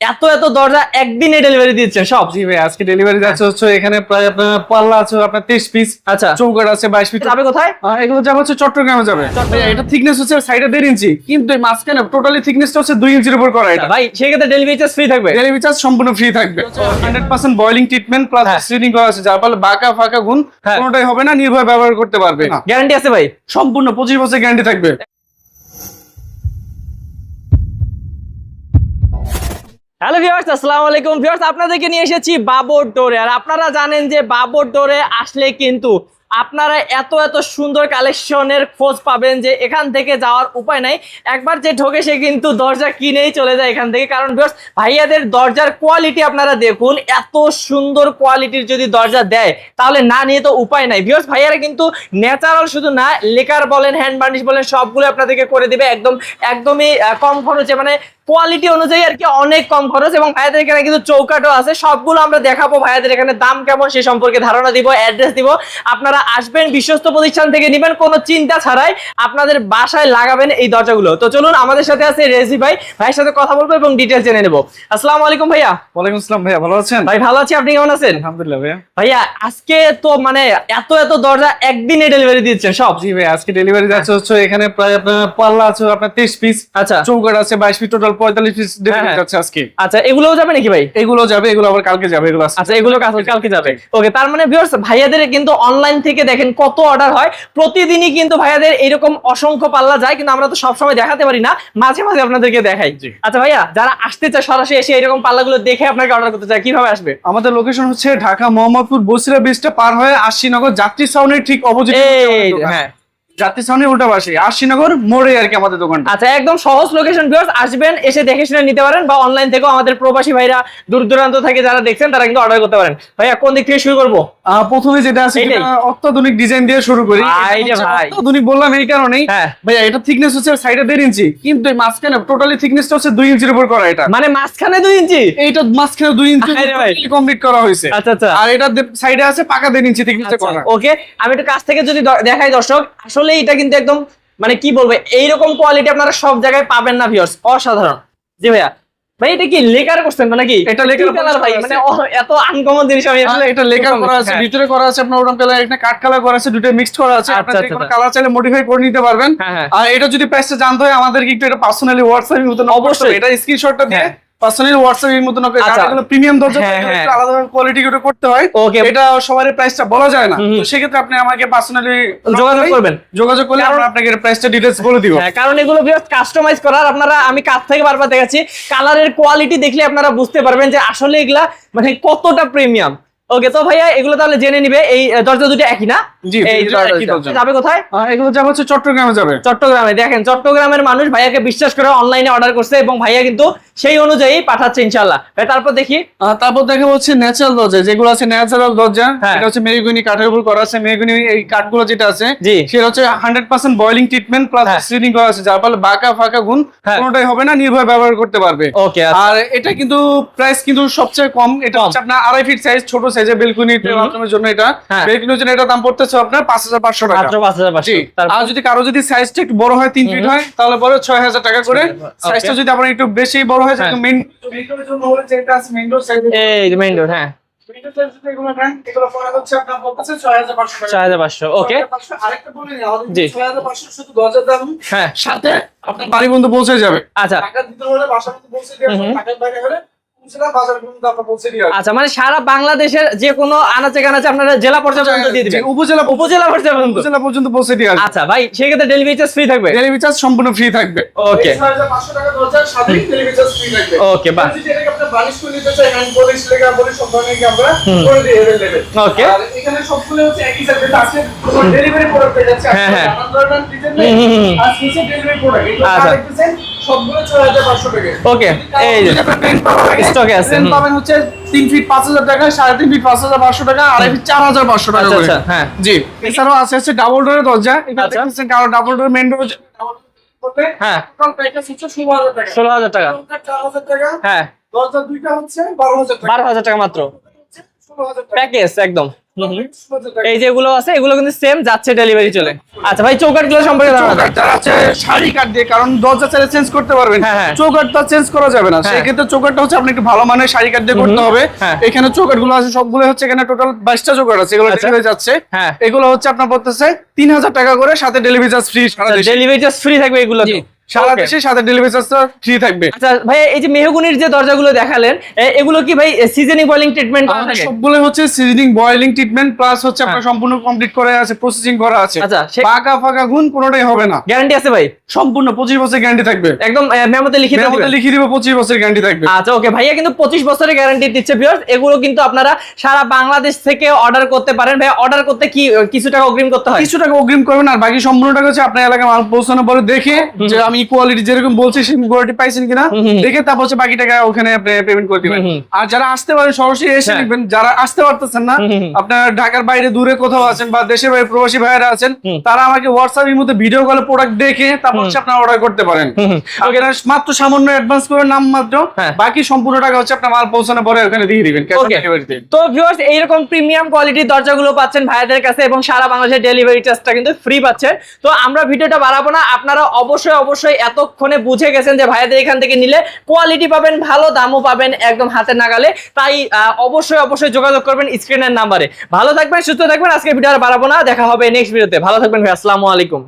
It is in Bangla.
এত এত দরজা একদিনে ডেলিভারি দিচ্ছে সব। জি ভাই আজকে ডেলিভারি যাচ্ছে হচ্ছে এখানে প্রায় আপনার পাল্লা আছে আপনার তেইশ পিস আচ্ছা। চৌকাট আছে বাইশ পিস যাবে কোথায়? এগুলো যাবে হচ্ছে চট্টগ্রামে যাবে। এটা থিকনেস হচ্ছে সাইডে দেড় ইঞ্চি কিন্তু এই মাঝখানে টোটালি থিকনেসটা হচ্ছে দুই ইঞ্চির উপর করা এটা। ভাই সেক্ষেত্রে ডেলিভারি চার্জ ফ্রি থাকবে? ডেলিভারি চার্জ সম্পূর্ণ ফ্রি থাকবে। Hundred percent boiling treatment plus. Screening করা আছে যার ফলে বাঁকা ফাঁকা গুণ হ্যাঁ। কোনোটাই হবে না নির্ভয় ব্যবহার করতে পারবে। গ্যারান্টি আছে ভাই? সম্পূর্ণ পঁচিশ বছর গ্যারান্টি থাকবে। হ্যালো ভিউয়ার্স আসসালামু আলাইকুম ভিউয়ার্স আপনাদেরকে নিয়ে এসেছি বাবর ডোরে। আর আপনারা জানেন যে বাবর ডোরে আসলে কিন্তু আপনারা এত এত সুন্দর কালেকশনের খোঁজ পাবেন যে এখান থেকে যাওয়ার উপায় নাই। একবার যে ঢোকে সে কিন্তু দরজা কিনেই চলে যায় এখান থেকে। কারণ ভিউয়ার্স ভাইয়াদের দরজার কোয়ালিটি আপনারা দেখুন, এত সুন্দর কোয়ালিটির যদি দরজা দেয়, তাহলে না নিয়ে তো উপায় নাই। ভিউয়ার্স ভাইয়ারা কিন্তু ন্যাচারাল শুধু না লেকার বলেন হ্যান্ড বার্নিশ বলেন সবগুলো আপনাদেরকে করে দিবে। একদম, একদমই কম খরচে মানে কোয়ালিটি অনুযায়ী আর কি অনেক কম খরচ এবং ভাইয়াদের এখানে কিন্তু চৌকাটও আছে। সবগুলো আমরা দেখাবো ভাইয়াদের এখানে দাম কেমন সে সম্পর্কে ধারণা দিব অ্যাড্রেস দিব। আপনারা আসবেন বিশ্বস্ত প্রতিষ্ঠান থেকে নেবেন কোনো চিন্তা ছাড়াই আপনাদের বাসায় লাগাবেন এই দরজাগুলো। তো চলুন আমাদের সাথে আছে রেজি ভাই। ভাইয়ের সাথে কথা বলব এবং ডিটেলস জেনে নেব। আসসালামু আলাইকুম ভাইয়া। ওয়ালাইকুম আসসালাম ভাইয়া ভালো আছেন? ভাই ভালো আছি। আপনি কেমন আছেন? আলহামদুলিল্লাহ ভাইয়া। ভাইয়া আজকে তো মানে এত এত দরজা একদিনে ডেলিভারি দিচ্ছেন সব? জি ভাই আজকে ডেলিভারি যাচ্ছে হচ্ছে এখানে প্রায় আপনার পাল্লা আছে আপনার তেইশ পিস আচ্ছা। চৌকাট আছে বাইশ পিস টোটাল পঁয়তাল্লিশ পিস হ্যাঁ। যাচ্ছে আজকে। আচ্ছা এগুলোও যাবে নাকি ভাই? এগুলো যাবে এগুলো আবার কালকে যাবে এগুলো আচ্ছা এগুলো কালকে যাবে। ওকে তার মানে ভিউয়ার্স ভাইয়াদের কিন্তু অনলাইন থেকে দেখেন কত অর্ডার হয়। প্রতিদিনই কিন্তু ভাইয়াদের এরকম অসংখ্য পাল্লা যায় কিন্তু আমরা তো সবসময় দেখাতে পারি না। মাঝে মাঝে আপনাদেরকে দেখাই। আচ্ছা ভাইয়া যারা আসতে চায় সরাসরি এসে এরকম পাল্লাগুলো দেখে আপনাকে অর্ডার করতে চায় কীভাবে আসবে? আমাদের লোকেশন হচ্ছে ঢাকা মোহাম্মদপুর বসিরা ব্রিজটা পার হয়ে আশিনগর যাত্রী সাউনের ঠিক অপোজিট হ্যাঁ। যাত্রী সাউনের উল্টা পাশে আশিনগর মোড়ে আর কি আমাদের দোকানটা। আচ্ছা একদম সহজ লোকেশন ভিউয়ার্স আসবেন এসে দেখে শুনে নিতে পারেন বা অনলাইন থেকেও আমাদের প্রবাসী ভাইরা দূর দূরান্ত থেকে যারা দেখছেন তারা কিন্তু অর্ডার করতে পারেন। ভাইয়া কোন দিক থেকে শুরু করব? প্রথমে যেটা আছে অত্যাধুনিক ডিজাইন দিয়ে শুরু করি। ভাই রে এটা হচ্ছে অত্যাধুনিক বললাম এই কারণেই। ভাইয়া এটা থিকনেস হচ্ছে সাইডে দেড় ইঞ্চি কিন্তু মাঝখানে টোটালি থিকনেসটা হচ্ছে দুই ইঞ্চির উপর করা এটা। মানে মাঝখানে দুই ইঞ্চি? এইটা মাঝখানে দুই ইঞ্চি কমপ্লিট করা হয়েছে। আচ্ছা আচ্ছা। আর এটা সাইডে আছে পাকা দেড় ইঞ্চি থিকনেস করা। ওকে আমি একটু কাছ থেকে যদি দেখাই দর্শক আসলে এটা কিন্তু একদম মানে কি বলব এইরকম কোয়ালিটি আপনারা সব জায়গায় পাবেন না ভিউয়ার্স অসাধারণ। জি ভাইয়া। ভাই এটা কি লেকার করছেন তো নাকি? এটা লেকার কালার ভাই? মানে এত আনকমন জিনিস আমি আসলে এটা লেকার করা আছে। হ্যাঁ। ভিতরে করা আছে আপনার ওরকম কালার একটা কাট কালার করা আছে দুটো মিক্সড করা আছে। আচ্ছা, আপনার যে আচ্ছা, কোনো আচ্ছা। কালার চাইলে মডিফাই করে নিতে পারবেন। হ্যাঁ হ্যাঁ। আর এটা যদি প্রাইসটা জানতে হয় আমাদেরকে একটু এটা পার্সোনালি হোয়াটসঅ্যাপের মতো অবশ্যই। এটা স্ক্রিনশটটা দিয়ে হ্যাঁ। পার্সোনালি হোয়াটসঅ্যাপের মতো নক আচ্ছা। এগুলো প্রিমিয়াম দরজা হ্যাঁ, থাকে, হ্যাঁ। একটু আলাদা কোয়ালিটি করে করতে হয় এটা সবার প্রাইসটা বলা যায় না। তো সেক্ষেত্রে আপনি আমাকে পার্সোনালি যোগাযোগ করবেন যোগাযোগ করলে আমরা আপনাকে প্রাইসটা ডিটেইলস বলে দিব হ্যাঁ কারণ এগুলো কাস্টমাইজ করার আপনারা আমি কাছ থেকে বারবার দেখাচ্ছি কালারের কোয়ালিটি দেখলে আপনারা বুঝতে পারবেন যে আসলে এগুলা মানে কতটা প্রিমিয়াম ওকে তো ভাইয়া এগুলো তাহলে জেনে নিবে এই দরজা দুটো একই না। যাবে কোথায়? এগুলো যাবে হচ্ছে চট্টগ্রামে যাবে। চট্টগ্রামে। দেখেন চট্টগ্রামের মানুষ ভাইয়াকে বিশ্বাস করে অনলাইনে অর্ডার করছে এবং ভাইয়া কিন্তু সেই অনুযায়ী পাঠাচ্ছে ইনশাল্লাহ ভাই তারপর দেখি। তারপর দেখা হচ্ছে ন্যাচারাল দরজা যেগুলো আছে ন্যাচারাল দরজা হ্যাঁ। এটা হচ্ছে মেহগুনি কাঠের উপর করা আছে মেহগুনি এই কাঠগুলো যেটা আছে জি। সেটা হচ্ছে hundred percent boiling treatment plus. Screening করা আছে যার ফলে বাঁকা ফাঁকা গুণ হ্যাঁ। কোনোটাই হবে না নির্ভয় ব্যবহার করতে পারবে। ওকে আর এটা কিন্তু প্রাইস কিন্তু সবচেয়ে কম এটা হচ্ছে আপনার আড়াই ফিট সাইজ ছোট সাইজের। বাথরুমের জন্য এটা। হ্যাঁ। বেলকুনির জন্য এটা দাম পড়তেছে আপনার টাকা। মাত্র আর যদি কারও যদি সাইজটা একটু বড় হয় ফিট হয় তাহলে পরে ছয় হাজার টাকা করে সাইজটা যদি আপনার একটু বেশি বড় হয় হ্যাঁ। মেইন মেইন জন্য হলে যেটা আছে মেইন ডোর সাইজ এই মেইন ডোর হ্যাঁ। মেইন ডোর সাইজ এগুলো নেন এগুলো পড়া হচ্ছে আপনার পড়তেছে ছয় হাজার পাঁচশো টাকা ছয় হাজার পাঁচশো ওকে 6500 আরেকটা বলে নিই, আমাদের জি। 6500 শুধু দরজার দাম হ্যাঁ। সাথে আপনার বাড়ি বন্ধু পৌঁছে যাবে। আচ্ছা। টাকা দিতে হলে বাসা পৌঁছে হুম। টাকার বাইরে হলে আচ্ছা মানে সারা বাংলাদেশের যে কোনো আনাচে কানাচে আপনারা জেলা পর্যায়ে পর্যন্ত দিয়ে দিবেন? উপজেলা উপজেলা পর্যায়ে পর্যন্ত? উপজেলা পর্যন্ত পৌঁছে দিয়ে আসবে আচ্ছা ভাই সেক্ষেত্রে ডেলিভারি চার্জ ফ্রি থাকবে? ডেলিভারি চার্জ সম্পূর্ণ ফ্রি থাকবে। ওকে 6500 টাকা দরজার সাথে ডেলিভারি চার্জ ফ্রি থাকবে। ওকে বাহ। যদি এটাকে আপনি বালিশ করে নিতে চাই হ্যান্ড পলিশ লেগা পলিশ সব ধরনের আমরা করে দিই available। ওকে আর এখানে সবগুলো হচ্ছে একই সাথে আছে ডেলিভারি প্রোডাক্ট পেয়ে হ্যাঁ, হ্যাঁ। ডিজাইন। আর নিচে ডেলিভারি প্রোডাক্ট আচ্ছা। দেখতেছেন 6500 টাকা ওকে এই যে স্টকে আছে পাবেন হচ্ছে তিন ফিট পাঁচ হাজার টাকা ফিট টাকা ফিট আচ্ছা আচ্ছা হ্যাঁ। জি এছাড়াও আছে হচ্ছে ডাবল ডোরের দরজা। এখানে। দেখতেছেন কারও ডাবল ডোর ডোর হ্যাঁ। টোটাল প্যাকেজ হচ্ছে ষোলো হাজার টাকা। হ্যাঁ। দরজা দুইটা হচ্ছে বারো বারো টাকা মাত্র। প্যাকেজ একদম। এই যেগুলো আছে এগুলো কিন্তু সেম যাচ্ছে ডেলিভারি চলে। আচ্ছা ভাই চৌকাটগুলো সম্পর্কে চৌকাঠ যারা আছে শাড়ি কাট দিয়ে কারণ দরজা চাইলে চেঞ্জ করতে পারবেন। হ্যাঁ, হ্যাঁ। তো চেঞ্জ করা যাবে না। হ্যাঁ। সেই ক্ষেত্রে চৌকাঠটা হচ্ছে আপনি একটু ভালো মানের শাড়ি কাট দিয়ে করতে হবে। এখানে চৌকাঠগুলো আছে সবগুলো হচ্ছে এখানে টোটাল বাইশটা চৌকাঠ আছে এগুলো আচ্ছা। যাচ্ছে। এগুলো হচ্ছে আপনার পড়তেছে তিন হাজার টাকা করে সাথে ডেলিভারি চার্জ ফ্রি সারা ডেলিভারি চার্জ ফ্রি থাকবে এগুলো সারা দেশে সাথে ডেলিভারি চার্জ ফ্রি থাকবে। আচ্ছা ভাই এই যে মেহগুনির যে দরজাগুলো দেখালেন এগুলো কি ভাই সিজনিং বয়লিং ট্রিটমেন্ট সবগুলো হচ্ছে সিজনিং বয়েলিং ট্রিটমেন্ট প্লাস হচ্ছে আপনার হ্যাঁ। সম্পূর্ণ কমপ্লিট করা আছে প্রসেসিং করা আছে। আচ্ছা, পাকা ফাঁকা গুণ কোনোটাই হবে না। গ্যারান্টি আছে ভাই? সম্পূর্ণ পঁচিশ বছর গ্যারান্টি থাকবে। একদম মেমোতে লিখে মেমোতে লিখে দিব পঁচিশ বছর গ্যারান্টি থাকবে। আচ্ছা ওকে ভাইয়া কিন্তু পঁচিশ বছরের গ্যারান্টি দিচ্ছে ভিউয়ার্স এগুলো কিন্তু আপনারা সারা বাংলাদেশ থেকে অর্ডার করতে পারেন। ভাইয়া অর্ডার করতে কি কিছু টাকা অগ্রিম করতে হয়? কিছু টাকা অগ্রিম করবেন আর বাকি সম্পূর্ণ টাকা হচ্ছে আপনার এলাকায় মাল পৌঁছানোর পরে দেখে যে আমি কোয়ালিটি যেরকম বলছি সেই কোয়ালিটি পাইছেন কিনা। দেখে তারপর হচ্ছে বাকি টাকা ওখানে আপনি পেমেন্ট করে দিবেন। আর যারা আসতে পারেন সরাসরি এসে হ্যাঁ। নিবেন যারা আসতে পারতেছেন না। আপনার ঢাকার বাইরে দূরে কোথাও আছেন বা দেশের বাইরে প্রবাসী ভাইয়েরা আছেন তারা আমাকে হোয়াটসঅ্যাপ এর মধ্যে ভিডিও কলে প্রোডাক্ট দেখে তারপর হচ্ছে আপনারা অর্ডার করতে পারেন মাত্র সামান্য অ্যাডভান্স করে নাম মাত্র হ্যাঁ। বাকি সম্পূর্ণ টাকা হচ্ছে আপনার মাল পৌঁছানোর পরে ওখানে দিয়ে দিবেন তো ভিউয়ার্স এইরকম প্রিমিয়াম কোয়ালিটির দরজাগুলো পাচ্ছেন ভাইয়াদের কাছে এবং সারা বাংলাদেশের ডেলিভারি চার্জটা কিন্তু ফ্রি পাচ্ছেন তো আমরা ভিডিওটা বাড়াবো না আপনারা অবশ্যই অবশ্যই এতক্ষণে বুঝে গেছেন যে ভাইয়াদের এখান থেকে নিলে কোয়ালিটি পাবেন, ভালো দামও পাবেন একদম হাতে নাগালে। তাই অবশ্যই অবশ্যই যোগাযোগ করবেন স্ক্রিনের নাম্বারে। ভালো থাকবেন, সুস্থ থাকবেন। আজকে ভিডিও আর বাড়াবো না। দেখা হবে নেক্সট ভিডিওতে ভালো থাকবেন ভাই, আসসালামু আলাইকুম.